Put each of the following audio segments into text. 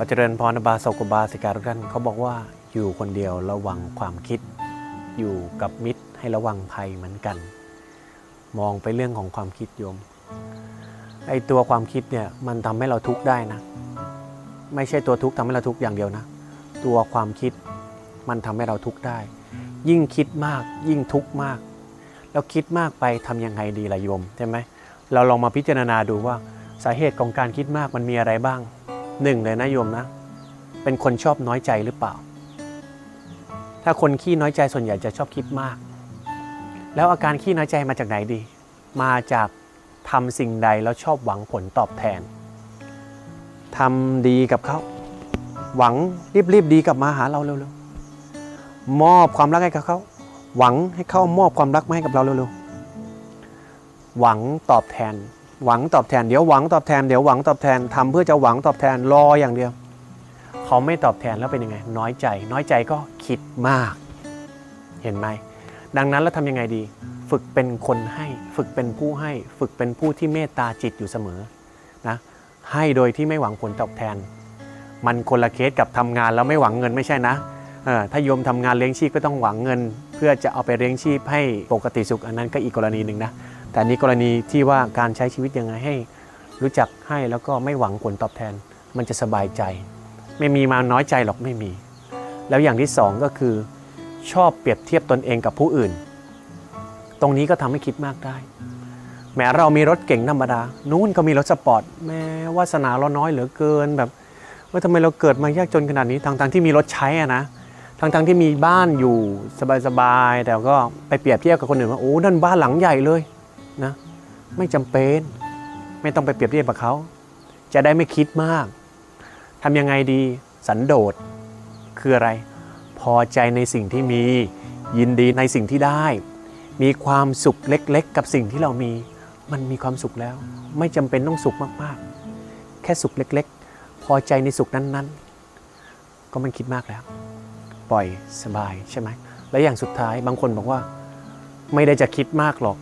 ขอเจริญพรบาสกุบาสิกาทุกท่านเขาบอกว่าอยู่คนเดียวระวังความคิด อยู่กับมิตรให้ระวังภัยเหมือนกัน มองไปเรื่องของความคิดโยมไอตัวความคิดเนี่ยมันทำให้เราทุกข์ได้นะ ไม่ใช่ตัวทุกข์ทำให้เราทุกข์อย่างเดียวนะ ตัวความคิดมันทำให้เราทุกข์ได้ ยิ่งคิดมากยิ่งทุกข์มาก แล้วคิดมากไปทำยังไงดีล่ะโยมใช่ไหมเราลองมาพิจารณาดูว่าสาเหตุของการคิดมากมันมีอะไรบ้าง หนึ่งเลยนะโยมนะ เป็นคนชอบน้อยใจหรือเปล่า ถ้าคนขี้น้อยใจส่วนใหญ่จะชอบคิดมาก แล้วอาการขี้น้อยใจมาจากไหนดี มาจากทำสิ่งใดแล้วชอบหวังผลตอบแทนทำดีกับเขาหวังรีบๆดีกลับมาหาเราเร็วๆมอบความรักให้กับเขาหวังให้เขามอบความรักมาให้กับเราเร็วๆหวังตอบแทน หวังตอบแทนเดี๋ยวหวังตอบแทนเดี๋ยวหวังตอบแทนทำเพื่อจะหวังตอบแทนรออย่างเดียว เขาไม่ตอบแทนแล้วเป็นยังไง น้อยใจ น้อยใจก็คิดมาก เห็นไหมดังนั้นแล้วทำยังไงดี ฝึกเป็นคนให้ ฝึกเป็นผู้ให้ ฝึกเป็นผู้ที่เมตตาจิตอยู่เสมอนะให้โดยที่ไม่หวังผลตอบแทน มันคนละเคสกับทำงานแล้วไม่หวังเงินไม่ใช่นะถ้าโยมทำงานเลี้ยงชีพก็ต้องหวังเงิน เพื่อจะเอาไปเลี้ยงชีพให้ปกติสุขอันนั้นก็อีกกรณีหนึ่งนะ แต่นี้กรณีที่ว่าการใช้ชีวิตยังไงให้ รู้จักให้แล้วก็ไม่หวังผลตอบแทน มันจะสบายใจ ไม่มีมาน้อยใจหรอกไม่มี แล้วอย่างที่สองก็คือ ชอบเปรียบเทียบตนเองกับผู้อื่น ตรงนี้ก็ทำให้คิดมากได้แม้เรามีรถเก่งธรรมดา นู้นก็มีรถสปอร์ต แม้วาสนาเราน้อยเหลือเกินแบบ ว่าทำไมเราเกิดมายากจนขนาดนี้ทั้งๆที่มีรถใช้อะนะทั้งๆที่มีบ้านอยู่สบายๆแต่ก็ไปเปรียบเทียบกับคนอื่นว่าโอ้นั่นบ้านหลังใหญ่เลย นะไม่จำเป็นไม่ต้องไปเปรียบเทียบกับเขา จะได้ไม่คิดมากทำยังไงดีสันโดษคืออะไร พอใจในสิ่งที่มี ยินดีในสิ่งที่ได้ มีความสุขเล็กๆ กับสิ่งที่เรามี มันมีความสุขแล้ว ไม่จำเป็นต้องสุขมากๆ แค่สุขเล็กๆ พอใจในสุขนั้นๆ ก็มันคิดมากแล้ว ปล่อยสบายใช่ไหมและอย่างสุดท้ายบางคนบอกว่า ไม่ได้จะคิดมากหรอก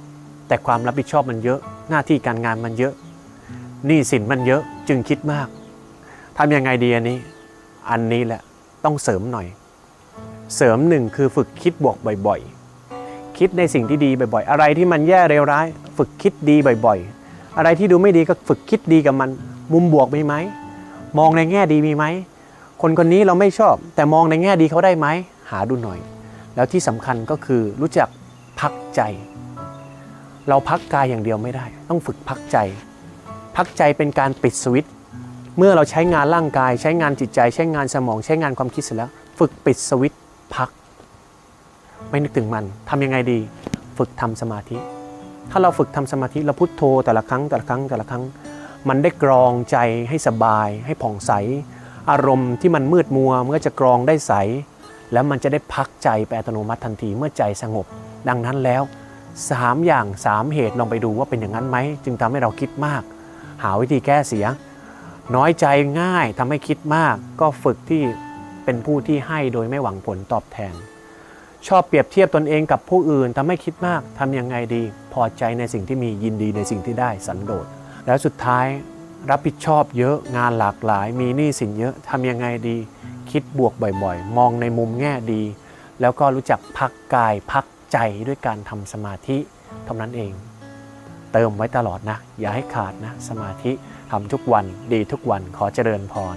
แต่ความรับผิดชอบมันเยอะ หน้าที่การงานมันเยอะหนี้สินมันเยอะจึงคิดมากทำยังไงดีอันนี้ อันนี้แหละต้องเสริมหน่อย เสริมหนึ่งคือฝึกคิดบวกบ่อยๆ คิดในสิ่งที่ดีบ่อยๆ อะไรที่มันแย่เลวร้าย ฝึกคิดดีบ่อยๆ อะไรที่ดูไม่ดีก็ฝึกคิดดีกับมัน มุมบวกมีไหม มองในแง่ดีมีไหม คนคนนี้เราไม่ชอบ แต่มองในแง่ดีเขาได้ไหม หาดูหน่อย แล้วที่สำคัญก็คือรู้จักพักใจ เราพักกายอย่างเดียวไม่ได้ ต้องฝึกพักใจ พักใจเป็นการปิดสวิตช์เมื่อเราใช้งานร่างกาย ใช้งานจิตใจ ใช้งานสมอง ใช้งานความคิดเสร็จแล้ว ฝึกปิดสวิตช์พัก ไม่นึกถึงมันทำยังไงดี ฝึกทำสมาธิ ถ้าเราฝึกทำสมาธิเราพุโทโธแต่ละครั้งแต่ละครั้งแต่ละครั้ง มันได้กรองใจให้สบาย ให้ผ่องใส อารมณ์ที่มันมืดมัวเมื่อจะกรองได้ใส แล้วมันจะได้พักใจไปอัตโนมัติทันทีเมื่อใจสงบ ดังนั้นแล้ว สามอย่างสามเหตุลองไปดูว่าเป็นอย่างนั้นไหม จึงทำให้เราคิดมาก หาวิธีแก้เสีย น้อยใจง่ายทำให้คิดมาก ก็ฝึกที่เป็นผู้ที่ให้โดยไม่หวังผลตอบแทน ชอบเปรียบเทียบตนเองกับผู้อื่นทำให้คิดมากทำยังไงดี พอใจในสิ่งที่มียินดีในสิ่งที่ได้สันโดษ แล้วสุดท้ายรับผิดชอบเยอะงานหลากหลาย มีหนี้สินเยอะทำยังไงดี คิดบวกบ่อยๆ มองในมุมแง่ดี แล้วก็รู้จักพักกายพัก ใจด้วยการทำสมาธิเท่านั้นเอง เติมไว้ตลอดนะ อย่าให้ขาดนะ สมาธิทำทุกวันดีทุกวันขอเจริญพร